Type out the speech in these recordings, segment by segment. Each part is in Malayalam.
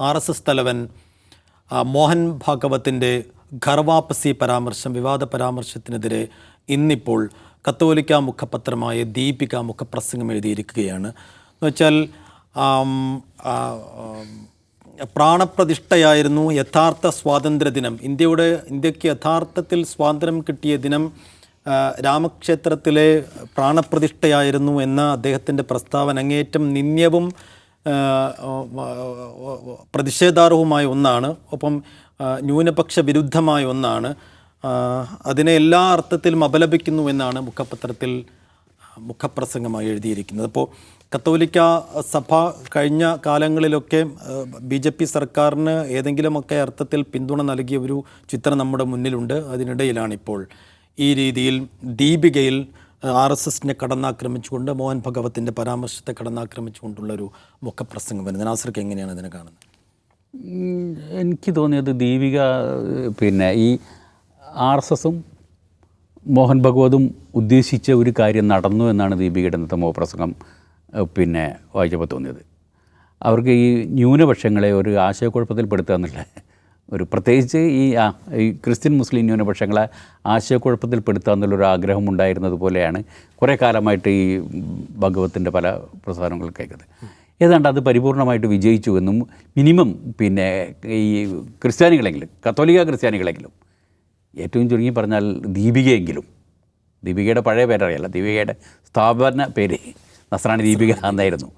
ആർ എസ് എസ് തലവൻ മോഹൻ ഭാഗവത്തിന്റെ ഘർവാപ്പസി പരാമർശം വിവാദ പരാമർശത്തിനെതിരെ ഇന്നിപ്പോൾ കത്തോലിക്ക മുഖപത്രമായ ദീപിക മുഖപ്രസംഗം എഴുതിയിരിക്കുകയാണ്. എന്നുവെച്ചാൽ പ്രാണപ്രതിഷ്ഠയായിരുന്നു യഥാർത്ഥ സ്വാതന്ത്ര്യ ദിനം. ഇന്ത്യയുടെ ഇന്ത്യയ്ക്ക് യഥാർത്ഥത്തിൽ സ്വാതന്ത്ര്യം കിട്ടിയ ദിനം രാമക്ഷേത്രത്തിലെ പ്രാണപ്രതിഷ്ഠയായിരുന്നു എന്ന അദ്ദേഹത്തിന്റെ പ്രസ്താവന അങ്ങേയറ്റം നിന്ദ്യവും പ്രതിഷേധാർഹവുമായ ഒന്നാണ്. ഒപ്പം ന്യൂനപക്ഷ വിരുദ്ധമായ ഒന്നാണ്. അതിനെ എല്ലാ അർത്ഥത്തിലും അപലപിക്കുന്നു എന്നാണ് മുഖപത്രത്തിൽ മുഖപ്രസംഗമായി എഴുതിയിരിക്കുന്നത്. അപ്പോൾ കത്തോലിക്ക സഭ കഴിഞ്ഞ കാലങ്ങളിലൊക്കെ ബി ജെ പി സർക്കാരിന് ഏതെങ്കിലുമൊക്കെ അർത്ഥത്തിൽ പിന്തുണ നൽകിയ ഒരു ചിത്രം നമ്മുടെ മുന്നിലുണ്ട്. അതിനിടയിലാണിപ്പോൾ ഈ രീതിയിൽ ദീപികയിൽ ആർ എസ് എസിനെ കടന്നാക്രമിച്ചുകൊണ്ട് മോഹൻ ഭഗവത്തിന്റെ പരാമർശത്തെ കടന്നാക്രമിച്ചുകൊണ്ടുള്ളൊരു മുഖപ്രസംഗം വരുന്നത് നാസർക്ക് എങ്ങനെയാണ് ഇതിനെ കാണുന്നത്? എനിക്ക് തോന്നിയത് ദീപിക പിന്നെ ഈ ആർ എസ് എസും മോഹൻ ഭഗവതും ഉദ്ദേശിച്ച ഒരു കാര്യം നടന്നു എന്നാണ് ദീപികയുടെ ഇന്നത്തെ മുഖപ്രസംഗം പിന്നെ വായിച്ചപ്പോൾ തോന്നിയത്. അവർക്ക് ഈ ന്യൂനപക്ഷങ്ങളെ ഒരു ആശയക്കുഴപ്പത്തിൽപ്പെടുത്തുക എന്നുള്ള ഒരു പ്രത്യേകിച്ച് ഈ ഈ ക്രിസ്ത്യൻ മുസ്ലിം ന്യൂനപക്ഷങ്ങളെ ആശയക്കുഴപ്പത്തിൽപ്പെടുത്തുക എന്നുള്ളൊരു ആഗ്രഹം ഉണ്ടായിരുന്നത് പോലെയാണ് കുറേ കാലമായിട്ട് ഈ ഭഗവത്തിന്റെ പല പ്രസ്ഥാനങ്ങൾ കേൾക്കുന്നത്. ഏതാണ്ട് അത് പരിപൂർണമായിട്ട് വിജയിച്ചു എന്നും മിനിമം പിന്നെ ഈ ക്രിസ്ത്യാനികളെങ്കിലും കത്തോലിക ക്രിസ്ത്യാനികളെങ്കിലും ഏറ്റവും ചുരുങ്ങി പറഞ്ഞാൽ ദീപികയെങ്കിലും ദീപികയുടെ പഴയ പേരറിയല്ല ദീപികയുടെ സ്ഥാപന പേര് നസ്രാണി ദീപിക എന്നായിരുന്നു.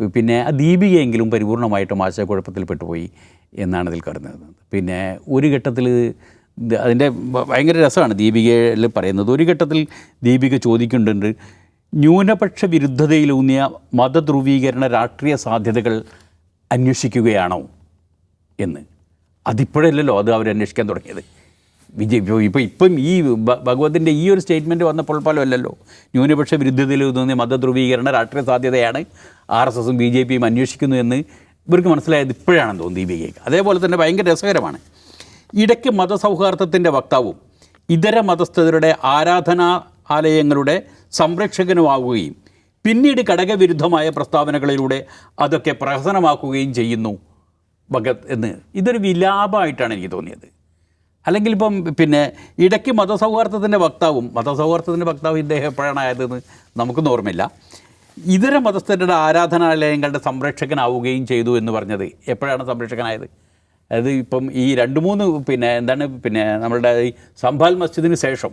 പിന്നെ ആ ദീപികയെങ്കിലും പരിപൂർണമായിട്ടും ആശയക്കുഴപ്പത്തിൽ പെട്ടുപോയി എന്നാണ് ഇതിൽ കരുതുന്നത്. പിന്നെ ഒരു ഘട്ടത്തിൽ അതിന്റെ ഭയങ്കര രസമാണ് ദീപികയിൽ പറയുന്നത്. ഒരു ഘട്ടത്തിൽ ദീപിക ചോദിക്കുന്നുണ്ട് ന്യൂനപക്ഷ വിരുദ്ധതയിലൂന്നിയ മതധ്രുവീകരണ രാഷ്ട്രീയ സാധ്യതകൾ അന്വേഷിക്കുകയാണോ? എന്ന്. അതിപ്പോഴല്ലല്ലോ അത് അവരന്വേഷിക്കാൻ തുടങ്ങിയത്. വിജയ് ഇപ്പോൾ ഇപ്പം ഈ ഭഗവതിന്റെ ഈ ഒരു സ്റ്റേറ്റ്മെന്റ് വന്നപ്പോൾ പോലും അല്ലല്ലോ ന്യൂനപക്ഷ വിരുദ്ധതയിൽ തോന്നിയ മതധ്രുവീകരണ രാഷ്ട്രീയ സാധ്യതയാണ് ആർ എസ് എസും ബി ജെ പിയും അന്വേഷിക്കുന്നു എന്ന് ഇവർക്ക് മനസ്സിലായത് ഇപ്പോഴാണെന്ന് തോന്നുന്നു ദീപികയ്ക്ക് അതേപോലെ തന്നെ ഭയങ്കര രസകരമാണ്. ഇടയ്ക്ക് മതസൗഹാർദ്ദത്തിന്റെ വക്താവും ഇതര മതസ്ഥരുടെ ആരാധനാ ആലയങ്ങളുടെ സംരക്ഷകനുമാവുകയും പിന്നീട് ഘടകവിരുദ്ധമായ പ്രസ്താവനകളിലൂടെ അതൊക്കെ പ്രഹസനമാക്കുകയും ചെയ്യുന്നു ഭഗത് എന്ന്. ഇതൊരു വിലാപമായിട്ടാണ് എനിക്ക് തോന്നിയത്. അല്ലെങ്കിൽ ഇപ്പം പിന്നെ ഇടയ്ക്ക് മതസൗഹാർദ്ദത്തിന്റെ വക്താവും മതസൗഹാർദ്ദത്തിന്റെ വക്താവും ഇദ്ദേഹം എപ്പോഴാണ് ആയതെന്ന് നമുക്കൊന്നും ഓർമ്മയില്ല. ഇതര മതസ്ഥരുടെ ആരാധനാലയങ്ങളുടെ സംരക്ഷകനാവുകയും ചെയ്തു എന്ന് പറഞ്ഞത് എപ്പോഴാണ് സംരക്ഷകനായത്? അതായത് ഇപ്പം ഈ രണ്ട് മൂന്ന് പിന്നെ എന്താണ് പിന്നെ നമ്മളുടെ ഈ സംഭാൽ മസ്ജിദിന് ശേഷം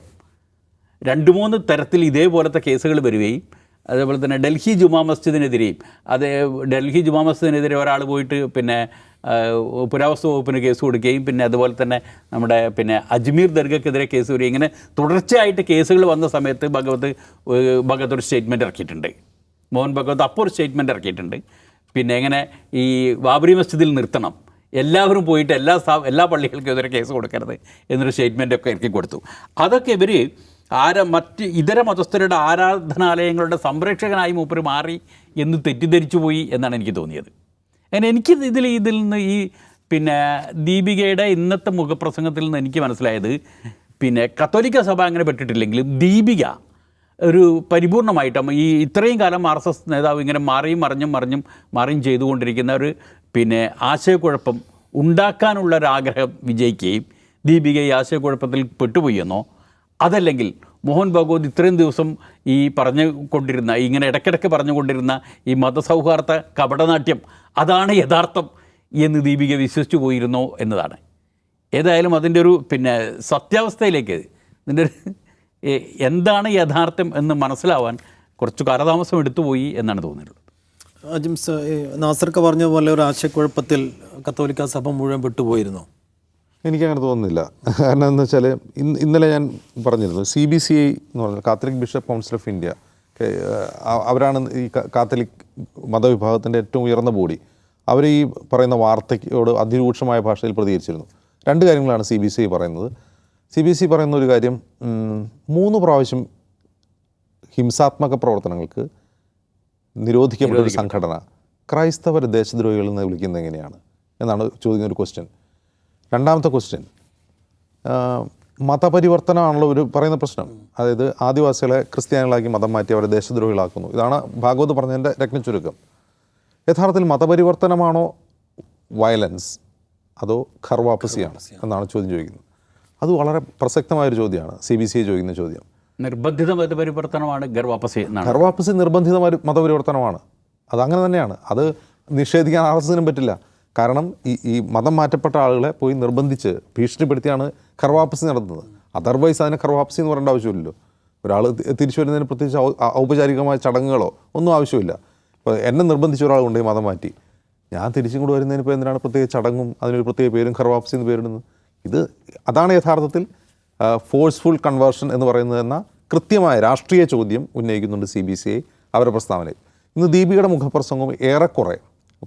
രണ്ട് മൂന്ന് തരത്തിൽ ഇതേപോലത്തെ കേസുകൾ വരികയും അതേപോലെ തന്നെ ഡൽഹി ജുമാ മസ്ജിദിനെതിരെയും അതേ ഡൽഹി ജുമാ മസ്ജിദിനെതിരെ ഒരാൾ പോയിട്ട് പിന്നെ പുരാവസ്തു വകുപ്പിന് കേസ് കൊടുക്കുകയും പിന്നെ അതുപോലെ തന്നെ നമ്മുടെ പിന്നെ അജ്മീർ ദർഗക്കെതിരെ കേസ് വരികയും ഇങ്ങനെ തുടർച്ചയായിട്ട് കേസുകൾ വന്ന സമയത്ത് ഭഗവത് ഭഗവത് ഒരു സ്റ്റേറ്റ്മെന്റ് ഇറക്കിയിട്ടുണ്ട്. മോഹൻ ഭഗവത് അപ്പോൾ ഒരു സ്റ്റേറ്റ്മെന്റ് ഇറക്കിയിട്ടുണ്ട്. പിന്നെ എങ്ങനെ ഈ ബാബറി മസ്ജിദിൽ നിർത്തണം. എല്ലാവരും പോയിട്ട് എല്ലാ സ്ഥാ എല്ലാ പള്ളികൾക്കും എതിരെ കേസ് കൊടുക്കരുത് എന്നൊരു സ്റ്റേറ്റ്മെന്റ് ഒക്കെ ഇറക്കി കൊടുത്തു. അതൊക്കെ ഇവർ ആര മറ്റ് ഇതര മതസ്ഥരുടെ ആരാധനാലയങ്ങളുടെ സംരക്ഷകനായി മൂപ്പർ മാറി എന്ന് തെറ്റിദ്ധരിച്ചു പോയി എന്നാണ് എനിക്ക് തോന്നിയത്. അങ്ങനെ എനിക്ക് ഇതിൽ ഇതിൽ നിന്ന് ഈ പിന്നെ ദീപികയുടെ ഇന്നത്തെ മുഖപ്രസംഗത്തിൽ നിന്ന് എനിക്ക് മനസ്സിലായത് പിന്നെ കത്തോലിക്ക സഭ അങ്ങനെ പെട്ടിട്ടില്ലെങ്കിലും ദീപിക ഒരു പരിപൂർണമായിട്ടും ഈ ഇത്രയും കാലം ആർ എസ് എസ് നേതാവ് ഇങ്ങനെ മാറിയും മറിഞ്ഞും മറിഞ്ഞും മാറിയും ചെയ്തുകൊണ്ടിരിക്കുന്ന ഒരു പിന്നെ ആശയക്കുഴപ്പം ഉണ്ടാക്കാനുള്ള ഒരു ആഗ്രഹം വിജയിക്കുകയും ദീപിക ഈ ആശയക്കുഴപ്പത്തിൽ പെട്ടുപോയെന്നോ അതല്ലെങ്കിൽ മോഹൻ ഭഗവത് ഇത്രയും ദിവസം ഈ പറഞ്ഞു കൊണ്ടിരുന്ന ഇങ്ങനെ ഇടയ്ക്കിടയ്ക്ക് പറഞ്ഞുകൊണ്ടിരുന്ന ഈ മതസൗഹാർദ്ദ കപടനാട്യം അതാണ് യഥാർത്ഥം എന്ന് ദീപിക വിശ്വസിച്ചു പോയിരുന്നോ എന്നതാണ്. ഏതായാലും അതിന്റെ ഒരു പിന്നെ സത്യാവസ്ഥയിലേക്ക് ഇതിന്റെ എന്താണ് യഥാർത്ഥം എന്ന് മനസ്സിലാവാൻ കുറച്ച് കാലതാമസം എടുത്തുപോയി എന്നാണ് തോന്നിയിട്ടുള്ളത്. ജിംസ് ഈ പറഞ്ഞ പോലെ ഒരു ആശയക്കുഴപ്പത്തിൽ കത്തോലിക്ക സഭ മുഴുവൻ വിട്ടുപോയിരുന്നു. എനിക്കങ്ങനെ തോന്നുന്നില്ല. കാരണം എന്ന് വെച്ചാൽ ഇന്ന് ഇന്നലെ ഞാൻ പറഞ്ഞിരുന്നു സി ബി സി ഐ എന്ന് പറഞ്ഞാൽ Catholic bishop council of India അവരാണ് ഈ കാത്തലിക് മതവിഭാഗത്തിന്റെ ഏറ്റവും ഉയർന്ന ബോഡി. അവർ ഈ പറയുന്ന വാർത്തയോട് അതിരൂക്ഷമായ ഭാഷയിൽ പ്രതികരിച്ചിരുന്നു. രണ്ട് കാര്യങ്ങളാണ് സി ബി സി ഐ പറയുന്നത്. സി ബി സി പറയുന്ന ഒരു കാര്യം മൂന്ന് പ്രാവശ്യം ഹിംസാത്മക പ്രവർത്തനങ്ങൾക്ക് നിരോധിക്കപ്പെട്ട ഒരു സംഘടന ക്രൈസ്തവർ ദേശദ്രോഹികളെന്ന് വിളിക്കുന്നത് എങ്ങനെയാണ്? എന്നാണ് ചോദിക്കുന്ന ഒരു ക്വസ്റ്റ്യൻ രണ്ടാമത്തെ ക്വസ്റ്റ്യൻ മതപരിവർത്തനമാണല്ലോ ഒരു പറയുന്ന പ്രശ്നം. അതായത് ആദിവാസികളെ ക്രിസ്ത്യാനികളാക്കി മതം മാറ്റി അവരെ ദേശദ്രോഹികളാക്കുന്നു. ഇതാണ് ഭാഗവത് പറഞ്ഞതിന്റെ രത്നച്ചുരുക്കം യഥാർത്ഥത്തിൽ മതപരിവർത്തനമാണോ വയലൻസ് അതോ ഖർവാപ്പസിയാണ് എന്നാണ് ചോദ്യം ചോദിക്കുന്നത്. അത് വളരെ പ്രസക്തമായൊരു ചോദ്യമാണ്. സി ബി സി ഐ ചോദിക്കുന്ന ചോദ്യം. നിർബന്ധിത മതപരിവർത്തനമാണ് ഗർവാപ്പസി എന്നാണ്. ഖർവാപ്പസി നിർബന്ധിത മതപരിവർത്തനമാണ്. മതപരിവർത്തനമാണ് അതങ്ങനെ തന്നെയാണ്. അത് നിഷേധിക്കാൻ ആർ എസ് പറ്റില്ല. കാരണം ഈ ഈ മതം മാറ്റപ്പെട്ട ആളുകളെ പോയി നിർബന്ധിച്ച് ഭീഷണിപ്പെടുത്തിയാണ് കർവാപ്പസി നടത്തുന്നത്. അതർവൈസ് അതിനെ കർവാപ്പസി എന്ന് പറയേണ്ട ആവശ്യമില്ലല്ലോ. ഒരാൾ തിരിച്ചു വരുന്നതിന് പ്രത്യേകിച്ച് ഔപചാരികമായ ചടങ്ങുകളോ ഒന്നും ആവശ്യമില്ല. ഇപ്പോൾ എന്നെ നിർബന്ധിച്ച ഒരാൾ കൊണ്ടുപോയി മതം മാറ്റി. ഞാൻ തിരിച്ചും കൂടെ വരുന്നതിന് ഇപ്പോൾ എന്തിനാണ് പ്രത്യേക ചടങ്ങും അതിനൊരു പ്രത്യേക പേരും കർവാപ്സി എന്ന് പേരിടുന്നത്? ഇത് അതാണ് യഥാർത്ഥത്തിൽ ഫോഴ്സ്ഫുൾ കൺവേർഷൻ എന്ന് പറയുന്നത് എന്ന കൃത്യമായ രാഷ്ട്രീയ ചോദ്യം ഉന്നയിക്കുന്നുണ്ട് സി ബി സി ഐ അവരുടെ പ്രസ്താവനയിൽ. ഇന്ന് ദീപികയുടെ മുഖപ്രസംഗം ഏറെക്കുറെ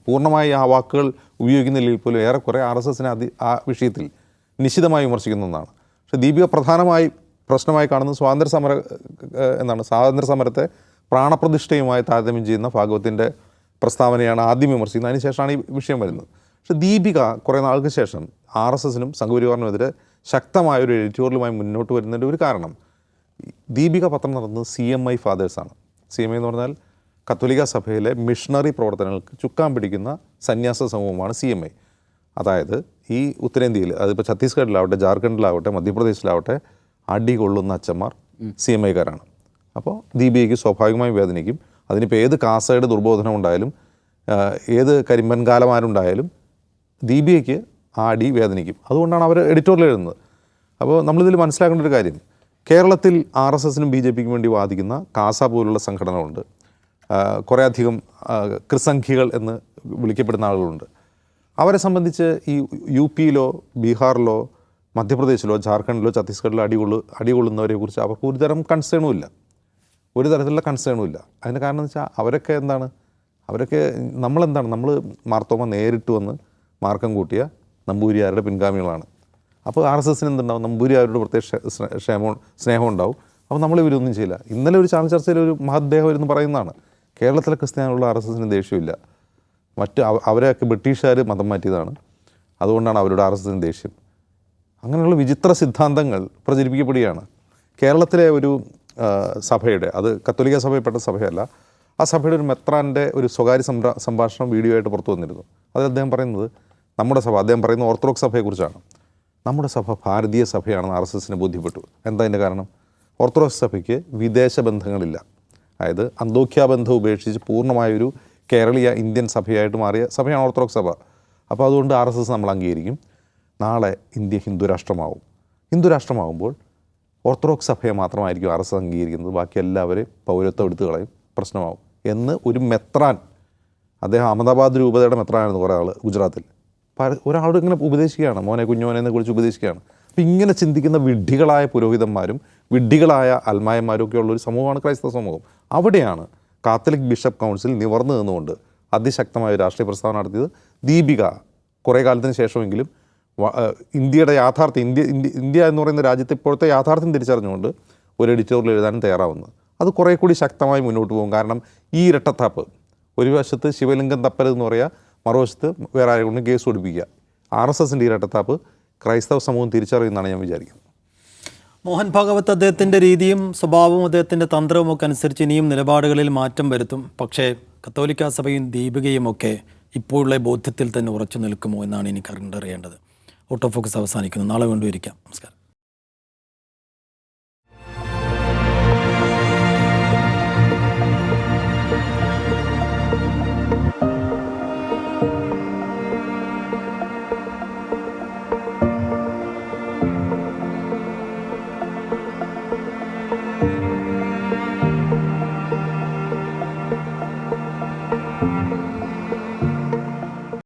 പൂർണമായി ആ വാക്കുകൾ ഉപയോഗിക്കുന്നില്ലെങ്കിൽ പോലും ഏറെക്കുറെ ആർ എസ് എസിനെ അതി ആ വിഷയത്തിൽ നിശിതമായി വിമർശിക്കുന്ന ഒന്നാണ്. പക്ഷേ ദീപിക പ്രധാനമായി പ്രശ്നമായി കാണുന്നത് സ്വാതന്ത്ര്യ സമര എന്നാണ് സ്വാതന്ത്ര്യ സമരത്തെ പ്രാണപ്രതിഷ്ഠയുമായി താരതമ്യം ചെയ്യുന്ന ഭാഗവത്തിന്റെ പ്രസ്താവനയാണ് ആദ്യം വിമർശിക്കുന്നത്. അതിനുശേഷമാണ് ഈ വിഷയം വരുന്നത്. പക്ഷേ ദീപിക കുറേ നാൾക്ക് ശേഷം ആർ എസ് എസിനും സംഘപരിവാറിനുമെതിരെ ശക്തമായ ഒരു എഡിറ്റോറിയലുമായി മുന്നോട്ട് വരുന്നതിന്റെ ഒരു കാരണം. ദീപിക പത്രം നടത്തുന്നത് സി എം ഐ ഫാദേഴ്സാണ്. സി എം ഐ എന്ന് പറഞ്ഞാൽ കത്തോലിക്ക സഭയിലെ മിഷണറി പ്രവർത്തനങ്ങൾക്ക് ചുക്കാൻ പിടിക്കുന്ന സന്യാസ സമൂഹമാണ് സി എം ഐ. അതായത് ഈ ഉത്തരേന്ത്യയിൽ അതിപ്പോൾ ഛത്തീസ്ഗഡിലാവട്ടെ ജാർഖണ്ഡിലാവട്ടെ മധ്യപ്രദേശിലാവട്ടെ അടി കൊള്ളുന്ന അച്ഛന്മാർ സി എം ഐക്കാരാണ്. അപ്പോൾ ദീപികയ്ക്ക് സ്വാഭാവികമായും വേദനിക്കും. അതിനിപ്പോൾ ഏത് കാസയുടെ ദുർബോധനം ഉണ്ടായാലും ഏത് കരിമ്പൻ കാലമാരുണ്ടായാലും ദീപികയ്ക്ക് ആ അടി വേദനിക്കും. അതുകൊണ്ടാണ് അവർ എഡിറ്റോറിയൽ എഴുതുന്നത്. അപ്പോൾ നമ്മളിതിൽ മനസ്സിലാക്കേണ്ട ഒരു കാര്യം കേരളത്തിൽ ആർ എസ് എസിനും ബി ജെ പിക്കും വേണ്ടി വാദിക്കുന്ന കാസ പോലുള്ള സംഘടനകളുണ്ട്. കുറേയധികം ക്രിസംഖികൾ എന്ന് വിളിക്കപ്പെടുന്ന ആളുകളുണ്ട്. അവരെ സംബന്ധിച്ച് ഈ യു പിയിലോ ബീഹാറിലോ മധ്യപ്രദേശിലോ ജാർഖണ്ഡിലോ ഛത്തീസ്ഗഡിലോ അടികൊള്ളു അടികൊള്ളുന്നവരെ കുറിച്ച് അവർക്ക് ഒരു തരം കൺസേണും ഇല്ല. ഒരു തരത്തിലുള്ള കൺസേണും ഇല്ല. അതിന്റെ കാരണം എന്ന് വെച്ചാൽ അവരൊക്കെ എന്താണ്? അവരൊക്കെ നമ്മളെന്താണ്? നമ്മൾ മാർത്തോമ നേരിട്ട് വന്ന് മാർക്കം കൂട്ടിയ നമ്പൂരിയാരുടെ പിൻഗാമികളാണ്. അപ്പോൾ ആർ എസ് എസിന് എന്തുണ്ടാവും? നമ്പൂരിയാരുടെ പ്രത്യേക ക്ഷേ- ക്ഷേമം സ്നേഹം ഉണ്ടാവും. അപ്പോൾ നമ്മൾ ഇവരൊന്നും ചെയ്യില്ല. ഇന്നലെ ഒരു ചാനൽ ചർച്ചയിൽ ഒരു മഹദ്ദേഹം ഇരുന്ന് പറയുന്നതാണ്. കേരളത്തിലെ ക്രിസ്ത്യാനികളുടെ ആർ എസ് എസിന് ദേഷ്യമില്ല. മറ്റ് അവരെയൊക്കെ ബ്രിട്ടീഷുകാർ മതം മാറ്റിയതാണ്. അതുകൊണ്ടാണ് അവരുടെ ആർ എസ് എസിന് ദേഷ്യം. അങ്ങനെയുള്ള വിചിത്ര സിദ്ധാന്തങ്ങൾ പ്രചരിപ്പിക്കപ്പെടുകയാണ്. കേരളത്തിലെ ഒരു സഭയുടെ അത് കത്തോലിക്ക സഭയിൽപ്പെട്ട സഭയല്ല ആ സഭയുടെ ഒരു മെത്രാന്റെ ഒരു സ്വകാര്യ സംഭാ സംഭാഷണം വീഡിയോ ആയിട്ട് പുറത്തു വന്നിരുന്നു. അതിൽ അദ്ദേഹം പറയുന്നത് നമ്മുടെ സഭ അദ്ദേഹം പറയുന്ന ഓർത്തഡോക്സ് സഭയെക്കുറിച്ചാണ് നമ്മുടെ സഭ ഭാരതീയ സഭയാണെന്ന് ആർ എസ് എസിന് ബോധ്യപ്പെട്ടു. എന്താ അതിന്റെ കാരണം? ഓർത്തഡോക്സ് സഭയ്ക്ക് വിദേശ ബന്ധങ്ങളില്ല. അതായത് അന്തോക്യ ബന്ധം ഉപേക്ഷിച്ച് പൂർണമായൊരു കേരളീയ ഇന്ത്യൻ സഭയായിട്ട് മാറിയ സഭയാണ് ഓർത്തഡോക്സ് സഭ. അപ്പോൾ അതുകൊണ്ട് ആർ എസ് എസ് നമ്മൾ അംഗീകരിക്കും. നാളെ ഇന്ത്യ ഹിന്ദുരാഷ്ട്രമാവും ഹിന്ദുരാഷ്ട്രമാകുമ്പോൾ ഓർത്തഡോക്സ് സഭയെ മാത്രമായിരിക്കും ആർ എസ് എസ് അംഗീകരിക്കുന്നത്. ബാക്കി എല്ലാവരെയും പൗരത്വം എടുത്തു കളയും. പ്രശ്നമാവും. എന്ന് ഒരു മെത്രാൻ അദ്ദേഹം അഹമ്മദാബാദ് രൂപതയുടെ മെത്രാനായിരുന്നു കുറേ ആൾ ഗുജറാത്തിൽ. ഒരാളോട് ഇങ്ങനെ ഉപദേശിക്കുകയാണ്. മോനെ കുഞ്ഞോനെ എന്നെ കുറിച്ച് ഉപദേശിക്കുകയാണ്. അപ്പം ഇങ്ങനെ ചിന്തിക്കുന്ന വിഡ്ഢികളായ പുരോഹിതന്മാരും വിഡ്ഢികളായ അൽമായന്മാരും ഒക്കെ ഉള്ളൊരു സമൂഹമാണ് ക്രൈസ്തവ സമൂഹം. അവിടെയാണ് കാത്തലിക് ബിഷപ്പ് കൗൺസിൽ നിവർന്നു നിന്നുകൊണ്ട് അതിശക്തമായ രാഷ്ട്രീയ പ്രസ്താവന നടത്തിയത്. ദീപിക കുറേ കാലത്തിന് ശേഷമെങ്കിലും ഇന്ത്യയുടെ യാഥാർത്ഥ്യം ഇന്ത്യ ഇന്ത്യ ഇന്ത്യ എന്ന് പറയുന്ന രാജ്യത്തെ ഇപ്പോഴത്തെ യാഥാർത്ഥ്യം തിരിച്ചറിഞ്ഞുകൊണ്ട് ഒരു എഡിറ്റോറിയൽ എഴുതാനും തയ്യാറാവുന്നത് അത് കുറേ കൂടി ശക്തമായി മുന്നോട്ട് പോകും. കാരണം ഈ ഇരട്ടത്താപ്പ് ഒരു വശത്ത് ശിവലിംഗം തപ്പലെന്ന് പറയുക മറുവശത്ത് വേറെ ആരെ കൊണ്ടും കേസ് ഒടിപ്പിക്കുക. ആർ എസ് എസിന്റെ ഇരട്ടത്താപ്പ് ക്രൈസ്തവ സമൂഹം തിരിച്ചറിയുമെന്നാണ് ഞാൻ വിചാരിക്കുന്നത്. മോഹൻ ഭാഗവത് അദ്ദേഹത്തിന്റെ രീതിയും സ്വഭാവവും അദ്ദേഹത്തിന്റെ തന്ത്രവും ഒക്കെ അനുസരിച്ച് ഇനിയും നിലപാടുകളിൽ മാറ്റം വരുത്തും. പക്ഷേ കത്തോലിക്ക സഭയും ദീപികയും ഒക്കെ ഇപ്പോഴുള്ള ബോധ്യത്തിൽ തന്നെ ഉറച്ചു നിൽക്കുമോ എന്നാണ് എനിക്ക് അറിയേണ്ടത് ഔട്ട് ഓഫ് ഫോക്കസ് അവസാനിക്കുന്നു. നാളെ വീണ്ടും ഇരിക്കാം. നമസ്കാരം.